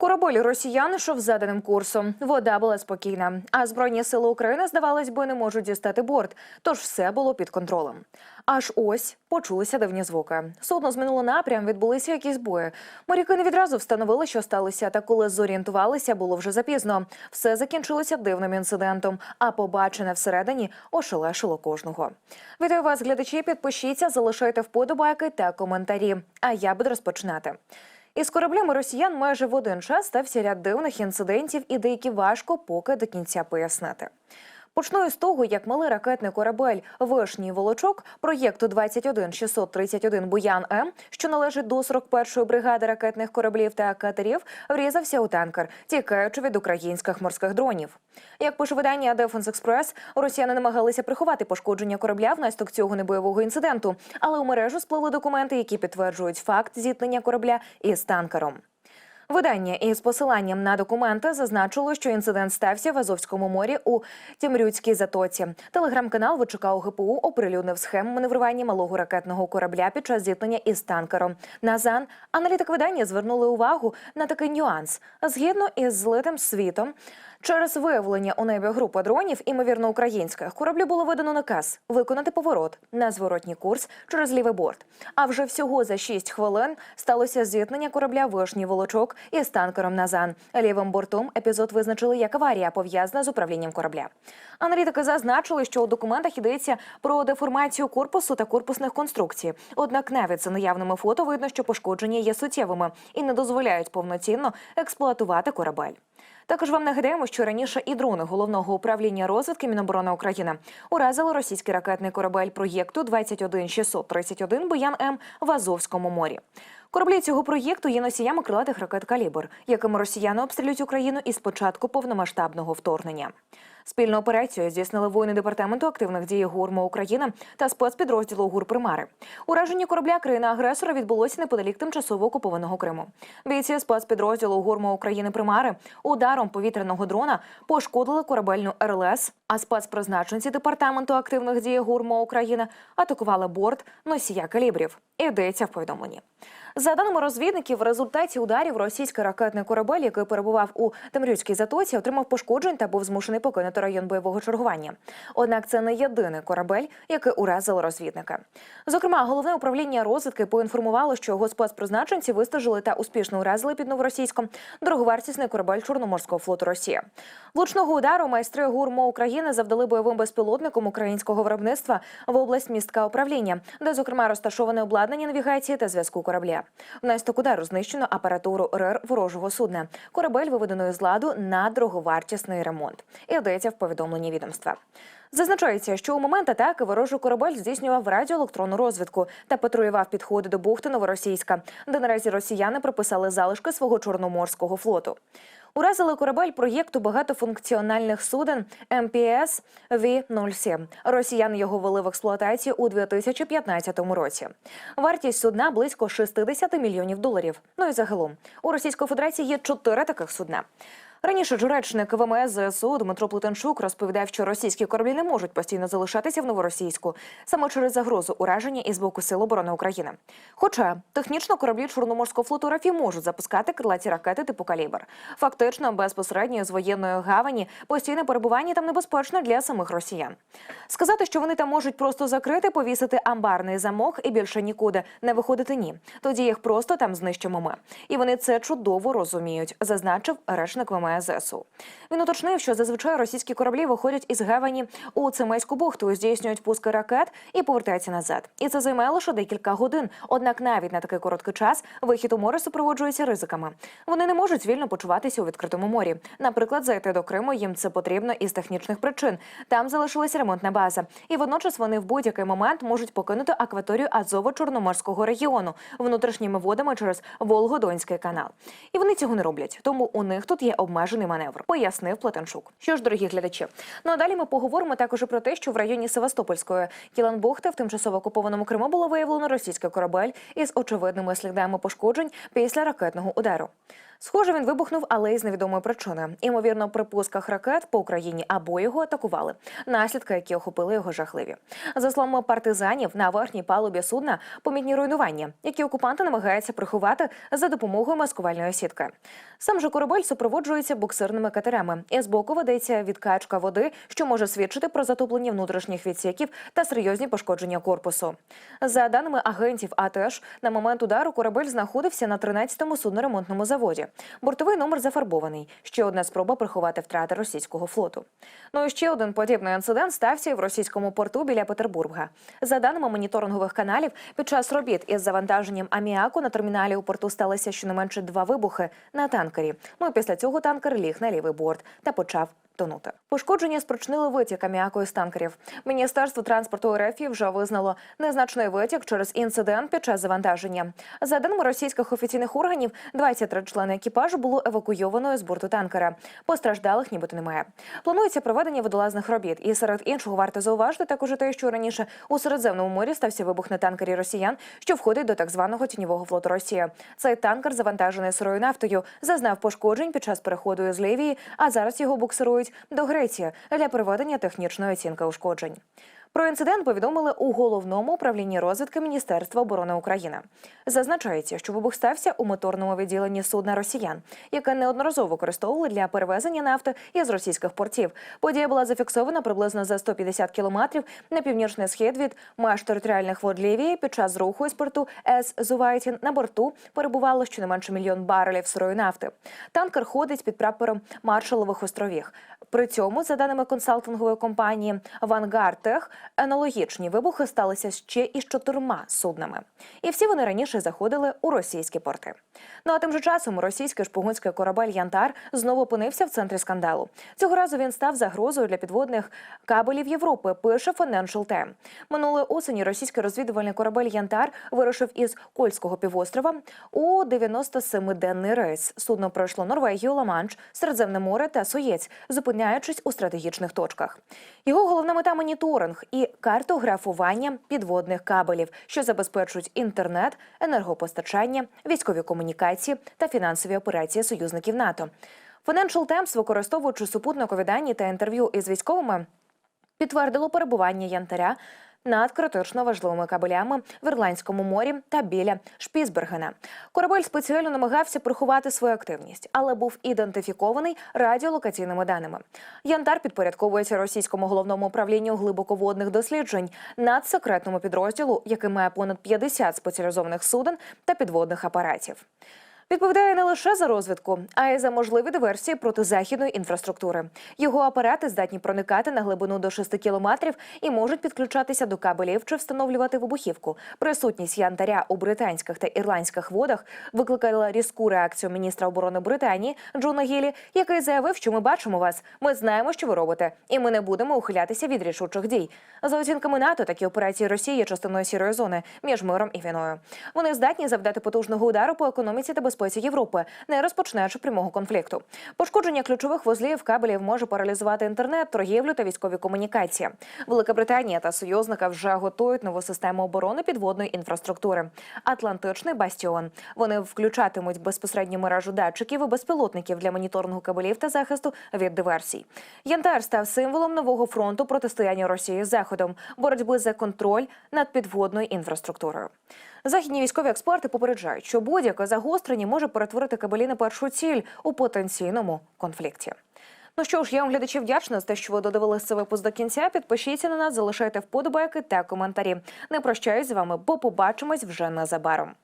Корабель росіян йшов заданим курсом. Вода була спокійна, а збройні сили України, здавалось би, не можуть дістати борт, тож все було під контролем. Аж ось почулися дивні звуки. Судно змінило напрям, відбулися якісь бої. Моряки не відразу встановили, що сталося, та коли зорієнтувалися, було вже запізно. Все закінчилося дивним інцидентом, а побачене всередині ошелешило кожного. Вітаю вас, глядачі. Підпишіться, залишайте вподобайки та коментарі. А я буду розпочинати. Із кораблями росіян майже в один час стався ряд дивних інцидентів, і деякі важко поки до кінця пояснити. Почну із того, як малий ракетний корабель Вишній Волочок проєкту 21631 Буян М, що належить до 41-ї бригади ракетних кораблів та катерів, врізався у танкер, тікаючи від українських морських дронів. Як пише видання Defense Express, росіяни намагалися приховати пошкодження корабля внаслідок цього небойового інциденту, але у мережу спливли документи, які підтверджують факт зіткнення корабля із танкером. Видання із посиланням на документи зазначило, що інцидент стався в Азовському морі у Тімрюцькій затоці. Телеграм-канал ВЧК ГПУ оприлюднив схему маневрування малого ракетного корабля під час зіткнення із танкером. Назан аналітик видання звернули увагу на такий нюанс. Згідно із злитим світом. Через виявлення у небі групи дронів, імовірно українських, кораблю було видано наказ виконати поворот на зворотній курс через лівий борт. А вже всього за 6 хвилин сталося зіткнення корабля Вишній Волочок із танкером Назан. Лівим бортом епізод визначили як аварія, пов'язана з управлінням корабля. Аналітики зазначили, що у документах йдеться про деформацію корпусу та корпусних конструкцій. Однак навіть за наявними фото видно, що пошкодження є суттєвими і не дозволяють повноцінно експлуатувати корабель. Також вам нагадаємо, що раніше і дрони головного управління розвідки Міноборони України уразили російський ракетний корабель проєкту 21631 Боян М в Азовському морі. Кораблі цього проєкту є носіями крилатих ракет «Калібр», якими росіяни обстрілюють Україну із початку повномасштабного вторгнення. Спільну операцію здійснили воїни департаменту активних дій ГУРМО України та спецпідрозділу ГУР Примари. Ураження корабля країни-агресора відбулося неподалік тимчасово окупованого Криму. Бійці спецпідрозділу ГУРМО України Примари ударом повітряного дрона пошкодили корабельну РЛС, а спецпризначенці департаменту активних дій ГУРМО України атакували борт носія калібрів. Йдеться в повідомленні. За даними розвідників, в результаті ударів російський ракетний корабель, який перебував у Темрюцькій затоці, отримав пошкоджень та був змушений покинути район бойового чергування. Однак це не єдиний корабель, який уразили розвідники. Зокрема, головне управління розвідки поінформувало, що його спецпризначенці вистежили та успішно уразили під новоросійськом дороговартісний корабель Чорноморського флоту Росії. Влучного удару майстри ГУРМО України завдали бойовим безпілотником українського виробництва в область містка управління, де зокрема розташоване обладнання навігації та зв'язку корабля. Внаслідок удару знищено апаратуру РР ворожого судна. Корабель виведено з ладу на дороговартісний ремонт. І вдається в повідомленні відомства. Зазначається, що у момент атаки ворожий корабель здійснював радіоелектронну розвідку та патрулював підходи до бухти Новоросійська, де наразі росіяни прописали залишки свого чорноморського флоту. Уразили корабель проєкту багатофункціональних суден МПС В-07. Росіяни його ввели в експлуатацію у 2015 році. Вартість судна близько 60 мільйонів доларів. Ну і загалом у Російської Федерації є чотири таких судна. Раніше ж речник ВМС ЗСУ Дмитро Плетенчук розповідав, що російські кораблі не можуть постійно залишатися в новоросійську саме через загрозу ураження із боку Сил оборони України. Хоча технічно кораблі Чорноморського флоту РФ можуть запускати крилаті ракети типу калібр. Фактично, безпосередньо з воєнної гавані постійне перебування там небезпечно для самих росіян. Сказати, що вони там можуть просто закрити, повісити амбарний замок і більше нікуди не виходити. Ні, тоді їх просто там знищимо ми. І вони це чудово розуміють, зазначив речник ВМС. ЗСУ. Він уточнив, що зазвичай російські кораблі виходять із гавані у Цимейську бухту, здійснюють пуски ракет і повертаються назад. І це займе лише декілька годин. Однак навіть на такий короткий час вихід у море супроводжується ризиками. Вони не можуть вільно почуватися у відкритому морі. Наприклад, зайти до Криму їм це потрібно із технічних причин. Там залишилася ремонтна база, і водночас вони в будь-який момент можуть покинути акваторію Азово-Чорноморського регіону внутрішніми водами через Волгодонський канал. І вони цього не роблять. Тому у них тут є обмежений маневр, пояснив Платенчук. Що ж, дорогі глядачі, ну а далі ми поговоримо також про те, що в районі Севастопольської Кіланбухти в тимчасово окупованому Криму було виявлено російський корабель із очевидними слідами пошкоджень після ракетного удару. Схоже, він вибухнув, але із невідомої причини. Імовірно, при пусках ракет по Україні або його атакували. Наслідки, які охопили його жахливі. За словами партизанів, на верхній палубі судна помітні руйнування, які окупанти намагаються приховати за допомогою маскувальної сітки. Сам же корабель супроводжується буксирними катерами, і збоку ведеться відкачка води, що може свідчити про затоплення внутрішніх відсіків та серйозні пошкодження корпусу. За даними агентів, АТЕШ, на момент удару корабель знаходився на 13-му судноремонтному заводі. Бортовий номер зафарбований. Ще одна спроба приховати втрати російського флоту. Ну і ще один подібний інцидент стався в російському порту біля Петербурга. За даними моніторингових каналів, під час робіт із завантаженням аміаку на терміналі у порту сталися щонайменше два вибухи на танкері. Ну і після цього танкер ліг на лівий борт та почав тонути. Пошкодження спричинили витік аміаку із танкерів. Міністерство транспорту РФ вже визнало незначний витік через інцидент під час завантаження. За даними російських офіційних органів, 23 члени екіпажу було евакуйовано з борту танкера. Постраждалих нібито немає. Планується проведення водолазних робіт. І серед іншого варто зауважити також те, що раніше у Середземному морі стався вибух на танкері росіян, що входить до так званого тіньового флоту Росії. Цей танкер, завантажений сирою нафтою, зазнав пошкоджень під час переходу із Лівії, а зараз його буксирують до Греції для проведення технічної оцінки ушкоджень. Про інцидент повідомили у головному управлінні розвідки Міністерства оборони України. Зазначається, що вибух стався у моторному відділенні судна росіян, яке неодноразово використовували для перевезення нафти із російських портів. Подія була зафіксована приблизно за 150 кілометрів на північний схід від меж територіальних вод Лівії. Під час руху із порту С Зувайтін на борту перебувало щонайменше мільйон барелів сирої нафти. Танкер ходить під прапором Маршалових островів. При цьому, за даними консалтингової компанії Вангартех, аналогічні вибухи сталися ще із чотирма суднами, і всі вони раніше заходили у російські порти. Ну а тим же часом російський шпигунський корабель Янтар знову опинився в центрі скандалу. Цього разу він став загрозою для підводних кабелів Європи. Пише Financial Times. Минулої осені російський розвідувальний корабель Янтар вирушив із Кольського півострова у 97-денний рейс. Судно пройшло Норвегію, Ла-Манш, Середземне море та Суєць, зупиняючись у стратегічних точках. Його головна мета моніторинг і картографування підводних кабелів, що забезпечують інтернет, енергопостачання, військові комунікації та фінансові операції союзників НАТО. Financial Times, використовуючи супутникові дані та інтерв'ю із військовими, підтвердило перебування янтаря над критично важливими кабелями в Ірландському морі та біля Шпіцбергена. Корабель спеціально намагався приховати свою активність, але був ідентифікований радіолокаційними даними. Янтар підпорядковується російському головному управлінню глибоководних досліджень надсекретному підрозділу, який має понад 50 спеціалізованих суден та підводних апаратів. Відповідає не лише за розвідку, а й за можливі диверсії проти західної інфраструктури. Його апарати здатні проникати на глибину до 6 кілометрів і можуть підключатися до кабелів чи встановлювати вибухівку. Присутність янтаря у британських та ірландських водах викликала різку реакцію міністра оборони Британії Джона Гілі, який заявив, що ми бачимо вас. Ми знаємо, що ви робите, і ми не будемо ухилятися від рішучих дій. За оцінками НАТО, такі операції Росії є частиною сірої зони між миром і війною. Вони здатні завдати потужного удару по економіці та безпеці Європи, не розпочинаючи прямого конфлікту. Пошкодження ключових вузлів кабелів може паралізувати інтернет, торгівлю та військові комунікації. Велика Британія та союзника вже готують нову систему оборони підводної інфраструктури. Атлантичний бастіон. Вони включатимуть безпосередню мережу датчиків і безпілотників для моніторингу кабелів та захисту від диверсій. Янтар став символом нового фронту протистояння Росії з заходом, боротьби за контроль над підводною інфраструктурою. Західні військові експерти попереджають, що будь-яке загострення може перетворити кабелі на першу ціль у потенційному конфлікті. Ну що ж, я вам глядачі вдячна за те, що ви додивилися цей випуск до кінця. Підпишіться на нас, залишайте вподобайки та коментарі. Не прощаюсь з вами, бо побачимось вже незабаром.